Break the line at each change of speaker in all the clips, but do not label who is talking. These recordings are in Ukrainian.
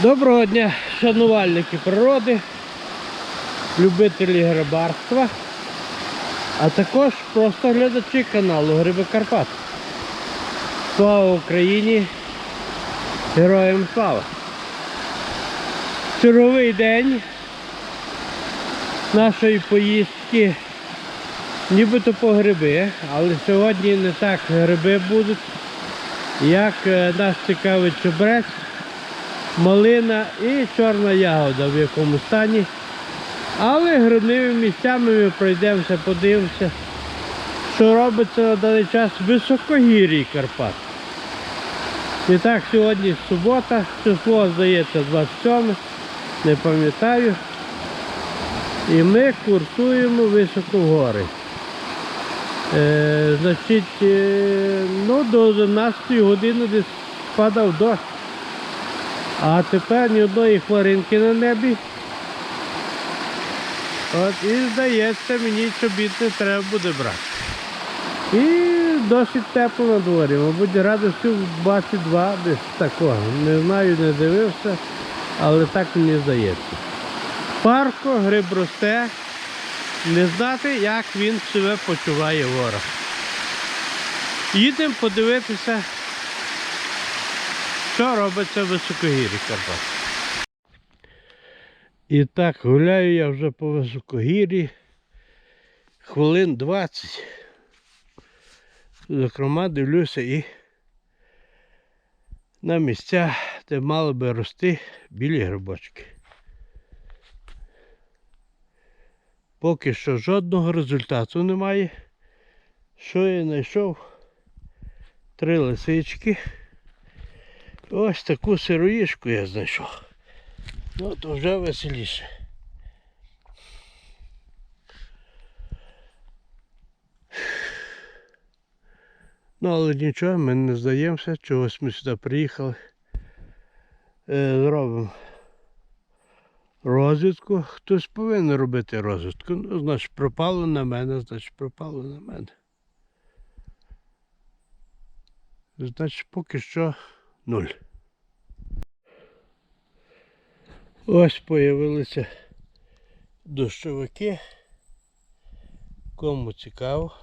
Доброго дня, шанувальники природи, любителі грибарства, а також просто глядачі каналу Гриби Карпат. Слава Україні! Героям слава! Черговий день нашої поїздки нібито по гриби, але сьогодні не так гриби будуть, як е, нас цікавить чебрець малина і чорна ягода в якому стані. Але грибними місцями ми пройдемося, подивимося, що робиться на даний час в високогір'ї Карпат. І так, сьогодні субота, число здається 27, не пам'ятаю. І ми курсуємо високо гори. Е, значить, е, ну, до 11 години десь падав дощ. А тепер ні одної хмаринки на небі. От і здається, мені чобіт не треба буде брати. І досить тепло на дворі, мабуть, градусів 22 десь такого. Не знаю, не дивився, але так мені здається. Парко, гриб росте. Не знати, як він себе почуває в горах. Їдемо подивитися що робиться в високогір'ї Карпат. І так, гуляю я вже по високогір'ї хвилин 20. Зокрема, дивлюся і на місця, де мали би рости білі грибочки. Поки що жодного результату немає. Що я знайшов? Три лисички. Ось таку сироїшку я знайшов. Ну то вже веселіше. Ну, але нічого, ми не здаємося, чогось ми сюди приїхали. Е, зробимо розвідку. Хтось повинен робити розвідку. Ну, значить, пропало на мене, значить пропало на мене. Значить, поки що нуль. Ось появилися дощовики. Кому цікаво.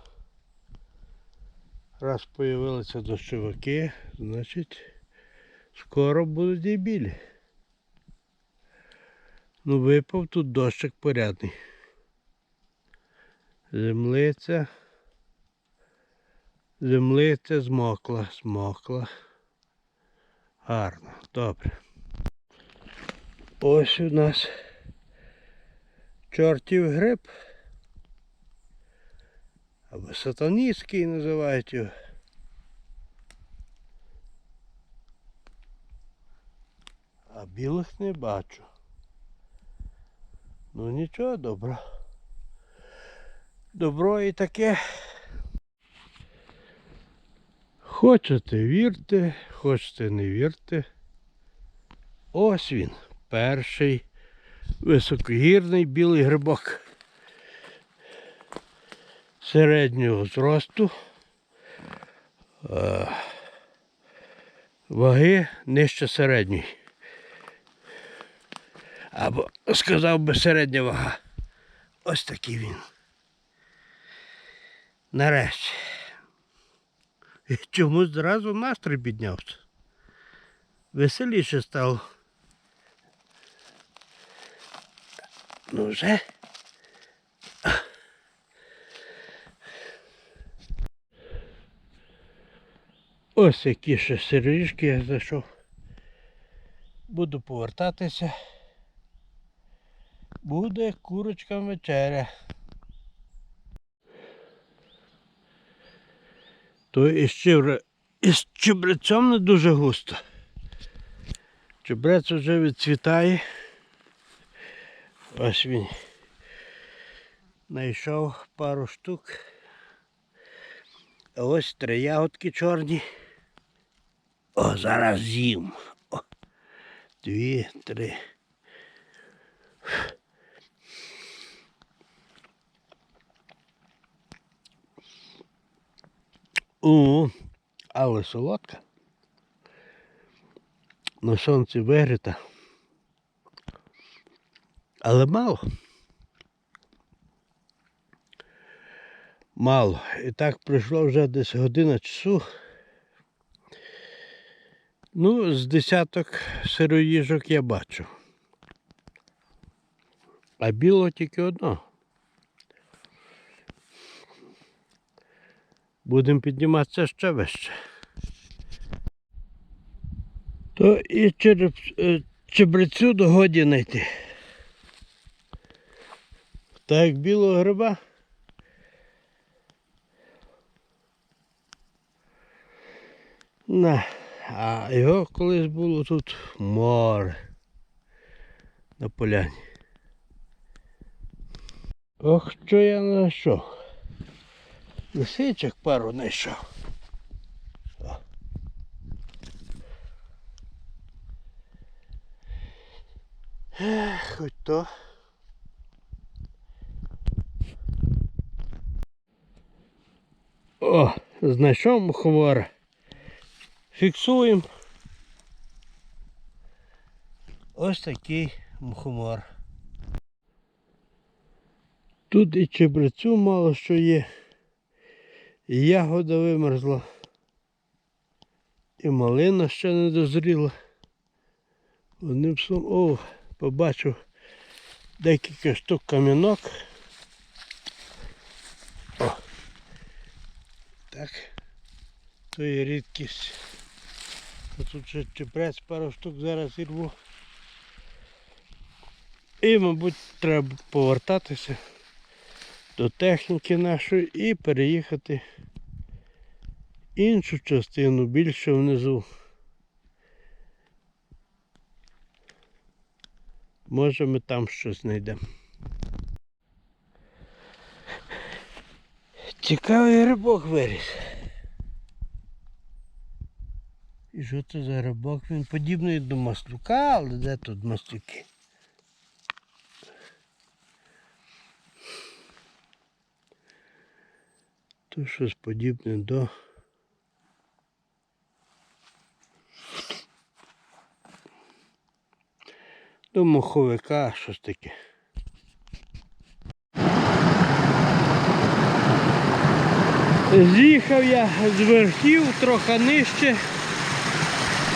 Раз появилися дощовики, значить скоро будуть і білі. Ну випав тут дощик порядний. Землиця. Землиця змокла, змокла. Гарно, добре. Ось у нас чортів гриб. Або сатаністський називають його. А білих не бачу. Ну нічого, добро. Добро і таке. Хочете вірте, хочете не вірте. Ось він, перший високогірний білий грибок середнього зросту. Е, Ваги нижче середньої. Або сказав би середня вага. Ось такий він. Нарешті. Чомусь зразу настрій піднявся. Веселіше стало. Ну вже. Ось які ще сиріжки я зайшов. Буду повертатися. Буде курочка вечеря. То із, чебре... із чебрецем не дуже густо. Чебрець вже відцвітає. Ось він. Знайшов пару штук. Ось три ягодки чорні. О, зараз з'їм. Дві, три. О, але солодка. На сонці вигріта. Але мало. Мало. І так пройшло вже десь година часу. Ну, з десяток сироїжок я бачу. А білого тільки одно. Будемо підніматися ще вище. То і череп, е, чебрецю догоді знайти. Так як білого гриба. На, а його колись було тут море на поляні. Ох, що я знайшов. Лисичок пару знайшов. Ех, Хоч то. О, знайшов мухомора. Фіксуємо. Ось такий мухомор. Тут і чебрецю мало що є. І ягода вимерзла. І малина ще не дозріла. Одним словом, о, побачив декілька штук кам'янок. О. Так. То є рідкість. Тут ще чебрець пару штук зараз ірву. І, мабуть, треба повертатися до техніки нашої і переїхати іншу частину більше внизу. Може ми там щось знайдемо. Цікавий рибок виріс. І що це за рибок? Він подібний до маслюка, але де тут маслюки? То щось подібне до. До моховика щось таке. З'їхав я з верхів трохи нижче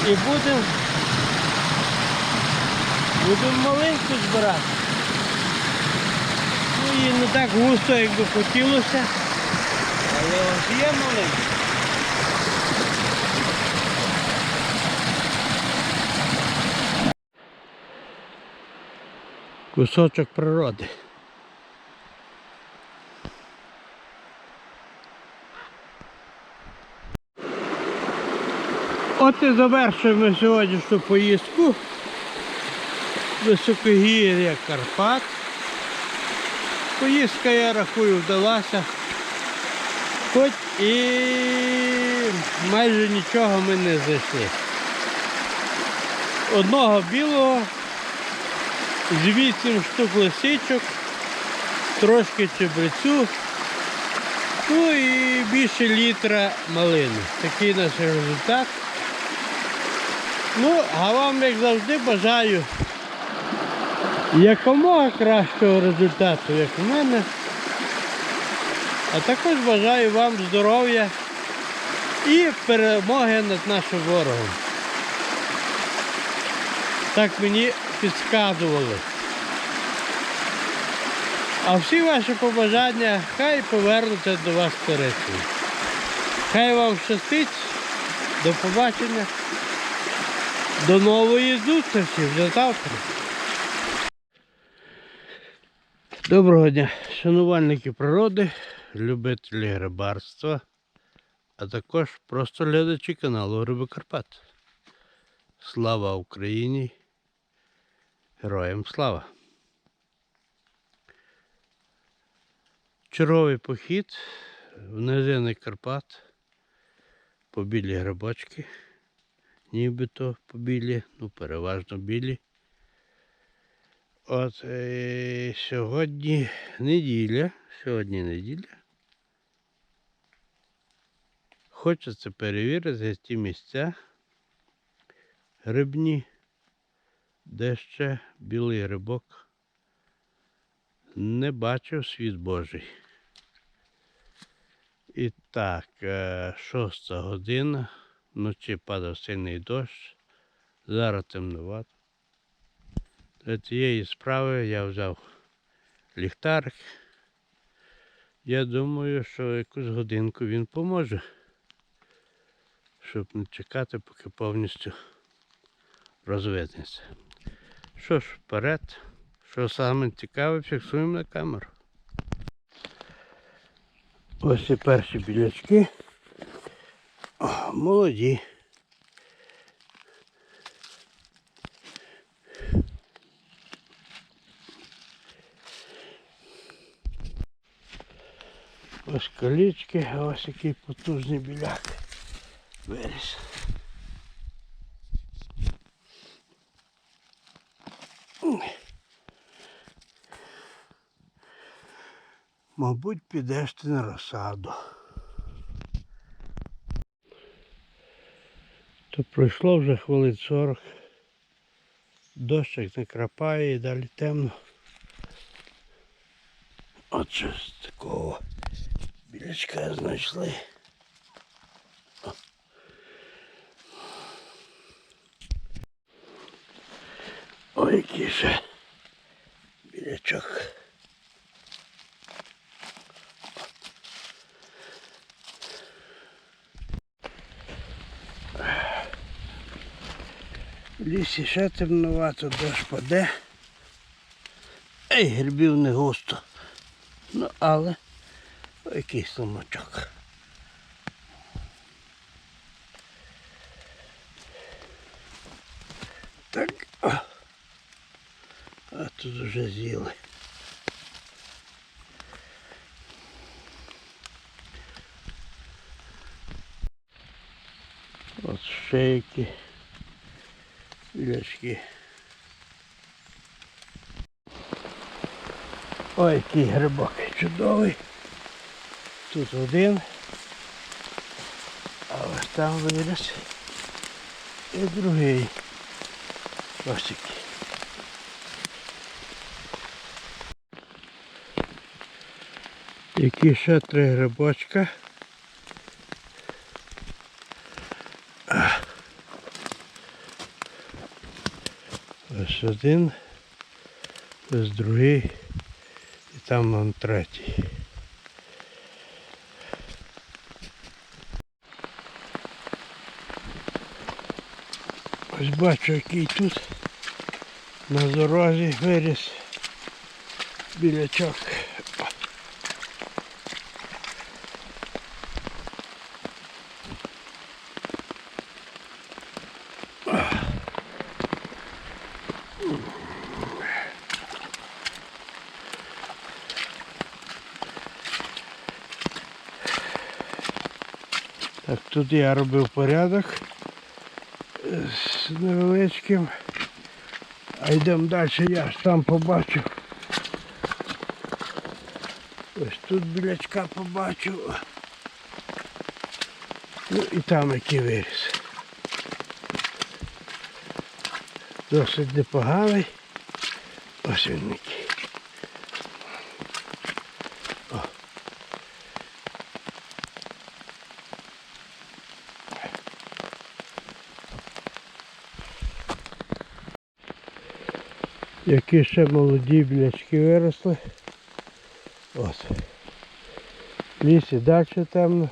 і будемо будемо маленьку збирати. Ну і не так густо, як би хотілося. Але є маленька. Кусочок природи. От і завершуємо сьогоднішню поїздку. Високогір'я Карпат. Поїздка, я рахую, вдалася. Хоч і майже нічого ми не знайшли. Одного білого, з вісім штук лисичок, трошки чебрецю, ну і більше літра малини. Такий наш результат. Ну, а вам, як завжди, бажаю якомога кращого результату, як у мене. А також бажаю вам здоров'я і перемоги над нашим ворогом. Так мені підказували. А всі ваші побажання хай повернуться до вас корисні. Хай вам щастить. До побачення. До нової зустрічі вже завтра. Доброго дня, шанувальники природи, любителі рибарства, а також просто глядачі каналу Риби Карпат. Слава Україні! Героям слава! Черговий похід в низини Карпат по білі грибочки, нібито по білі, ну переважно білі. От е, сьогодні неділя, сьогодні неділя. Хочеться перевірити ті місця грибні, де ще білий грибок не бачив світ Божий. І так, е, шоста година, вночі падав сильний дощ, зараз темнувато. Для цієї справи я взяв ліхтарик. Я думаю, що якусь годинку він поможе, щоб не чекати, поки повністю розвиднеться. Що ж, вперед, що саме цікаве, фіксуємо на камеру. Ось і перші білячки. О, молоді. Ось колічки, ось який потужний біляк. Виріс. Мабуть, підеш ти на розсаду. То пройшло вже хвилин 40. Дощик не крапає і далі темно. От щось такого білячка знайшли. Ой, який ще білячок. Лісі ще темновато, дощ паде. Ей, грибів не густо. Ну, але ой, який сломачок. Так. о. А тут вже з'їли. От ще які білячки. Ой, який грибок чудовий. Тут один. А ось там виріс. І другий. Ось який. Які ще три грибочка. Ось один, ось другий і там вон третій. Ось бачу, який тут на дорозі виріс білячок. Так, тут я робив порядок е, з невеличким. А йдемо далі, я ж там побачив. Ось тут білячка побачив. Ну і там який виріс. Досить непоганий. Ось він який. Які ще молоді білячки виросли. От. В лісі далі темно.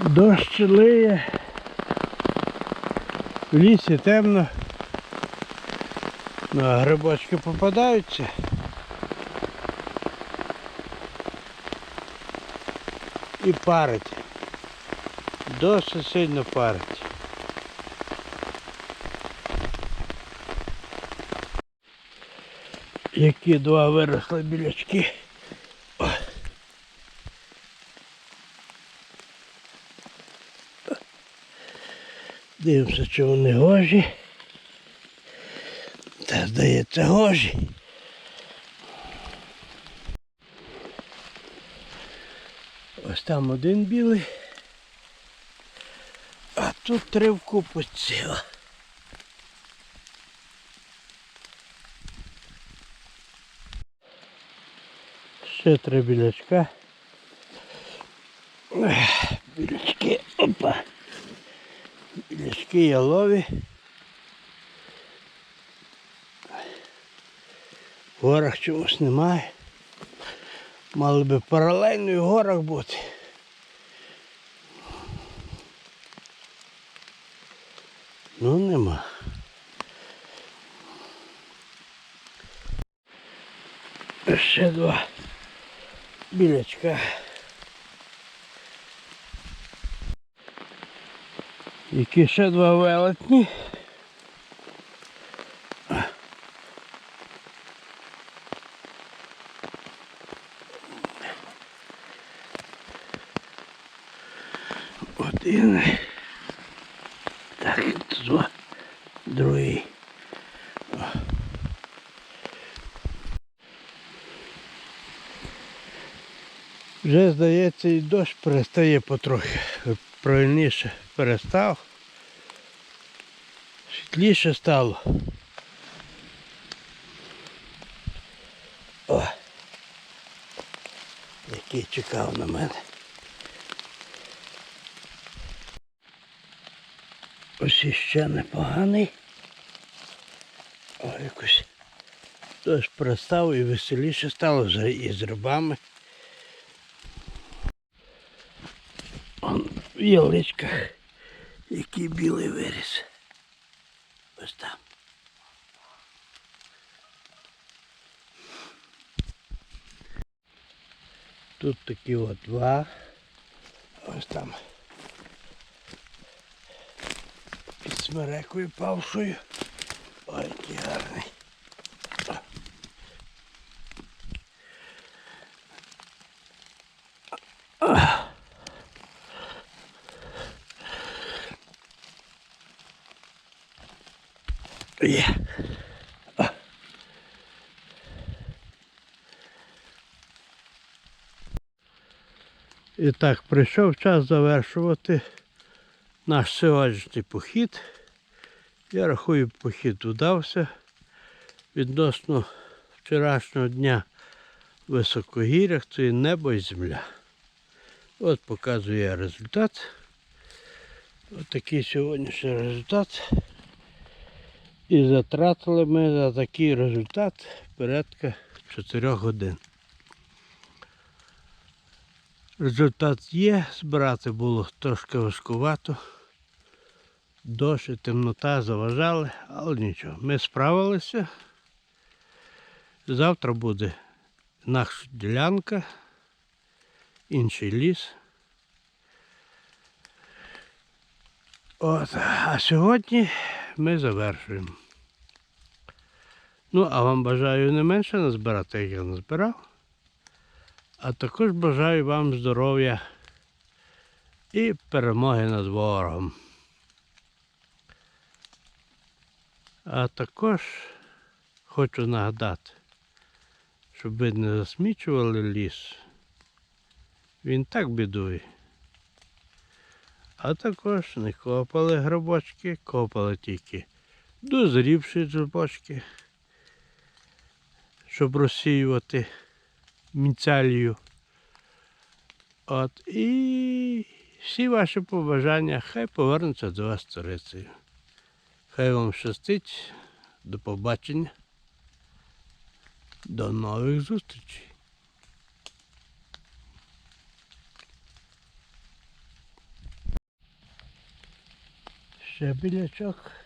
Дощ лиє. В лісі темно. Ну, а грибочки попадаються. І парить. Досить сильно парить. Які два виросли білячки. Дивимося, чи вони гожі. Та здається гожі. Ось там один білий. Тут три вкупу ціла. Ще три білячка. Білячки, опа. Білячки ялові. В горах чогось немає. Мали би паралельно і горах бути. Ну нема. Ще два білячка. Які ще два велетні. Один. Так, тут два. Другий. Вже, здається, і дощ перестає потрохи. Правильніше перестав. Світліше стало. О! Який чекав на мене. Ось іще непоганий. О, якось дощ перестав і веселіше стало вже і з рибами. в яличках, який білий виріс. Ось там. Тут такі от два. Ось там. Під смерекою павшою. Ой, який гарний. І так, прийшов час завершувати наш сьогоднішній похід. Я рахую, похід удався. Відносно вчорашнього дня в високогір'ях це і небо і земля. От показує результат. Ось такий сьогоднішній результат. І затратили ми за такий результат порядка 4 годин. Результат є, збирати було трошки важкувато. Дощ і темнота заважали, але нічого. Ми справилися. Завтра буде наша ділянка, інший ліс. От, а сьогодні ми завершуємо. Ну, а вам бажаю не менше назбирати, як я назбирав. А також бажаю вам здоров'я і перемоги над ворогом. А також хочу нагадати, щоб ви не засмічували ліс. Він так бідує. А також не копали грибочки, копали тільки дозрівші грибочки, щоб розсіювати міцалію. От і всі ваші побажання хай повернуться до вас царицею. Хай вам щастить. До побачення. До нових зустрічей. Ще білячок.